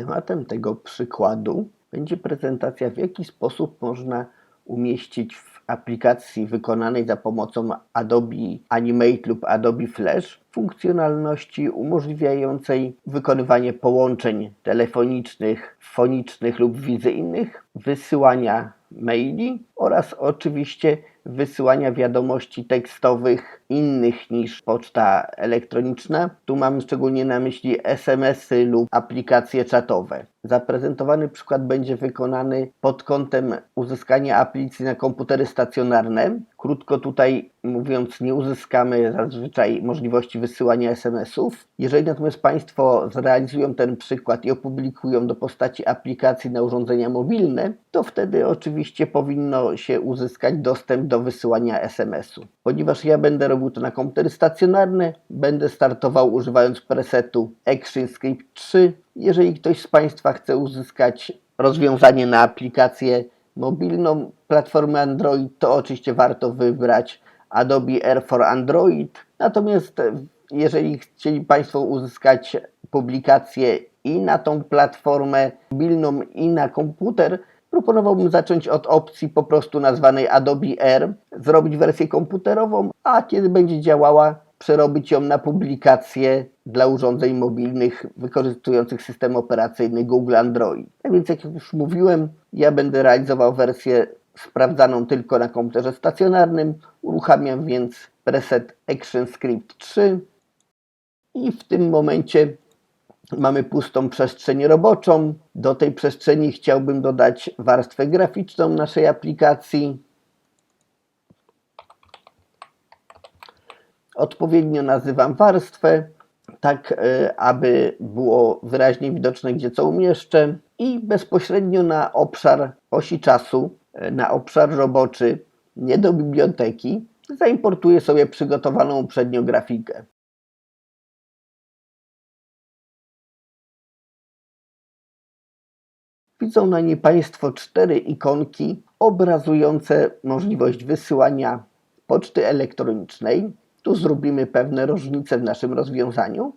Tematem tego przykładu będzie prezentacja, w jaki sposób można umieścić w aplikacji wykonanej za pomocą Adobe Animate lub Adobe Flash funkcjonalności umożliwiającej wykonywanie połączeń telefonicznych, fonicznych lub wizyjnych, wysyłania maili oraz oczywiście wysyłania wiadomości tekstowych innych niż poczta elektroniczna. Tu mam szczególnie na myśli SMS-y lub aplikacje czatowe. Zaprezentowany przykład będzie wykonany pod kątem uzyskania aplikacji na komputery stacjonarne. Krótko tutaj mówiąc, nie uzyskamy zazwyczaj możliwości wysyłania SMS-ów. Jeżeli natomiast Państwo zrealizują ten przykład i opublikują do postaci aplikacji na urządzenia mobilne, to wtedy oczywiście powinno się uzyskać dostęp do wysyłania SMS-u. Ponieważ ja będę robił to na komputery stacjonarne, będę startował używając presetu ActionScript 3. Jeżeli ktoś z Państwa chce uzyskać rozwiązanie na aplikację mobilną platformy Android, to oczywiście warto wybrać Adobe Air for Android. Natomiast jeżeli chcieli Państwo uzyskać publikację i na tą platformę mobilną, i na komputer, proponowałbym zacząć od opcji po prostu nazwanej Adobe Air, zrobić wersję komputerową, a kiedy będzie działała, przerobić ją na publikację dla urządzeń mobilnych wykorzystujących system operacyjny Google Android. Tak więc, jak już mówiłem, ja będę realizował wersję sprawdzaną tylko na komputerze stacjonarnym. Uruchamiam więc preset ActionScript 3 i w tym momencie mamy pustą przestrzeń roboczą. Do tej przestrzeni chciałbym dodać warstwę graficzną naszej aplikacji. Odpowiednio nazywam warstwę, tak e, aby było wyraźnie widoczne, gdzie co umieszczę. I bezpośrednio na obszar osi czasu, e, na obszar roboczy, nie do biblioteki, zaimportuję sobie przygotowaną uprzednio grafikę. Widzą na niej Państwo cztery ikonki obrazujące możliwość wysyłania poczty elektronicznej. Tu zrobimy pewne różnice w naszym rozwiązaniu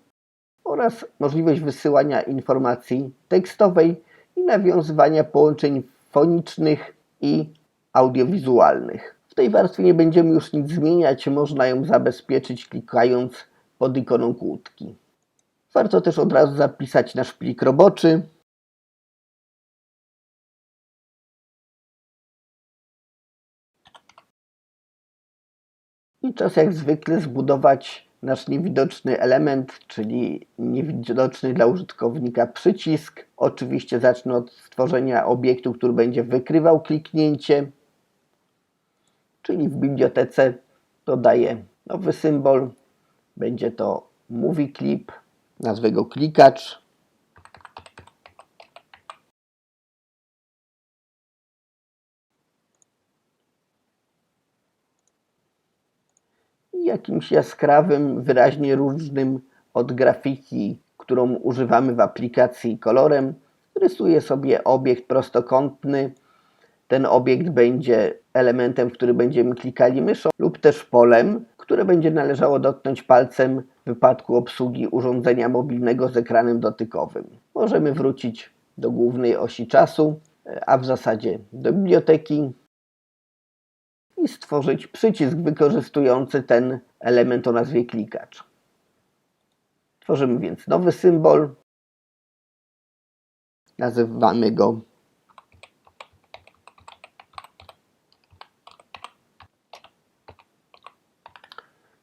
oraz możliwość wysyłania informacji tekstowej i nawiązywania połączeń fonicznych i audiowizualnych. W tej warstwie nie będziemy już nic zmieniać, można ją zabezpieczyć klikając pod ikoną kłódki. Warto też od razu zapisać nasz plik roboczy. I czas jak zwykle zbudować nasz niewidoczny element, czyli niewidoczny dla użytkownika przycisk. Oczywiście zacznę od stworzenia obiektu, który będzie wykrywał kliknięcie, czyli w bibliotece dodaję nowy symbol. Będzie to Movie Clip, nazwę go klikacz. Jakimś jaskrawym, wyraźnie różnym od grafiki, którą używamy w aplikacji kolorem. Rysuję sobie obiekt prostokątny. Ten obiekt będzie elementem, w który będziemy klikali myszą lub też polem, które będzie należało dotknąć palcem w wypadku obsługi urządzenia mobilnego z ekranem dotykowym. Możemy wrócić do głównej osi czasu, a w zasadzie do biblioteki, i stworzyć przycisk wykorzystujący ten element o nazwie klikacz. Tworzymy więc nowy symbol. Nazywamy go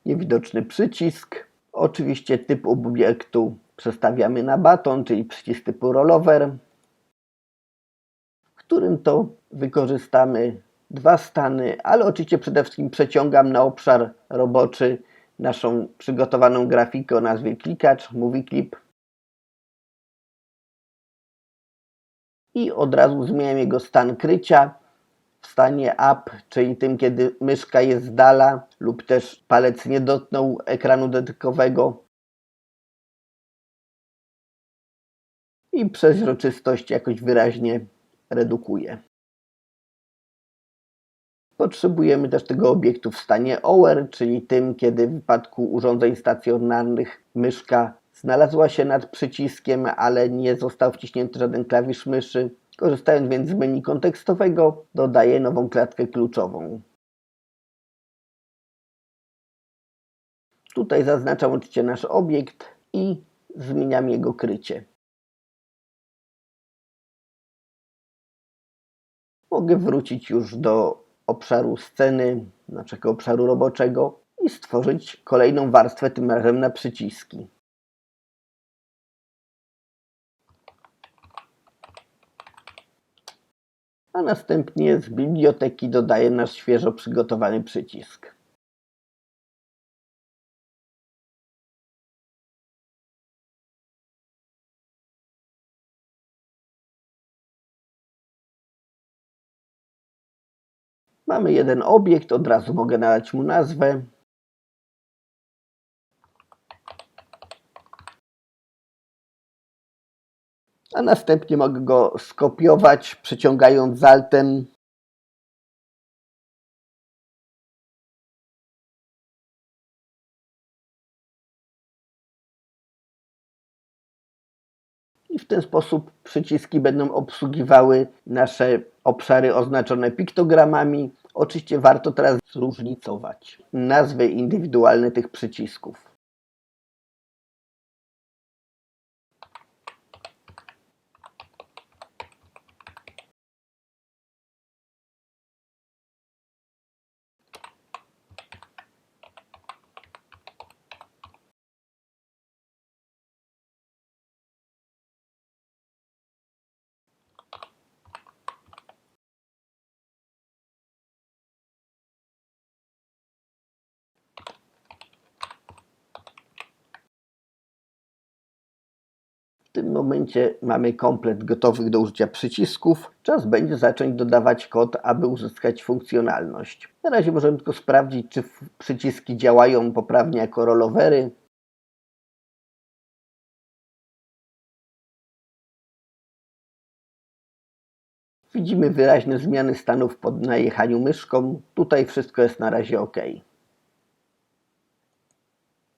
niewidoczny przycisk. Oczywiście typ obiektu przestawiamy na baton, czyli przycisk typu rollover, w którym to wykorzystamy dwa stany, ale oczywiście przede wszystkim przeciągam na obszar roboczy naszą przygotowaną grafikę o nazwie klikacz, movie clip. I od razu zmieniam jego stan krycia w stanie up, czyli tym, kiedy myszka jest z dala lub też palec nie dotknął ekranu dotykowego. I przeźroczystość jakoś wyraźnie redukuję. Potrzebujemy też tego obiektu w stanie OWER, czyli tym, kiedy w wypadku urządzeń stacjonarnych myszka znalazła się nad przyciskiem, ale nie został wciśnięty żaden klawisz myszy. Korzystając więc z menu kontekstowego, dodaję nową klatkę kluczową. Tutaj zaznaczam oczywiście nasz obiekt i zmieniam jego krycie. Mogę wrócić już do obszaru sceny, naszego obszaru roboczego i stworzyć kolejną warstwę, tym razem na przyciski. A następnie z biblioteki dodaję nasz świeżo przygotowany przycisk. Mamy jeden obiekt, od razu mogę nadać mu nazwę. A następnie mogę go skopiować, przyciągając altem I w ten sposób przyciski będą obsługiwały nasze obszary oznaczone piktogramami. Oczywiście warto teraz zróżnicować nazwy indywidualne tych przycisków. W tym momencie mamy komplet gotowych do użycia przycisków. Czas będzie zacząć dodawać kod, aby uzyskać funkcjonalność. Na razie możemy tylko sprawdzić, czy przyciski działają poprawnie jako rollovery. Widzimy wyraźne zmiany stanów po najechaniu myszką. Tutaj wszystko jest na razie OK.